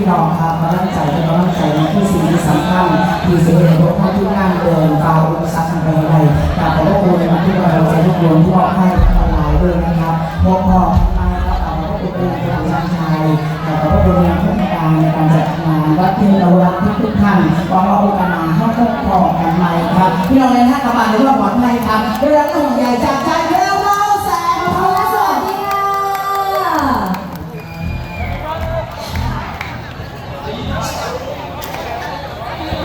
พี่น้องครับมาตั้งใจเป็นกำลังใจในที่สิ่งที่สำคัญที่เสียในพวกท่านทุกท่านเดินฝ่าอุปสรรคไปอะไรกราบขอบพระคุณในที่เราใจทุกคนที่มอบให้ออนหลายด้วยนะครับมอบมอบมาครับขอบพระคุณเป็นกำลังใจนชัขอบพระคุณในทุกการในการจัดงานวัดเทเรารักทุกท่านหวังว่าโอกาสหน้าให้พบกันใหม่ครับพี่น้องในท่านกระบาลหรือว่าปลอดภัยครับเรื่องของใหญ่จาก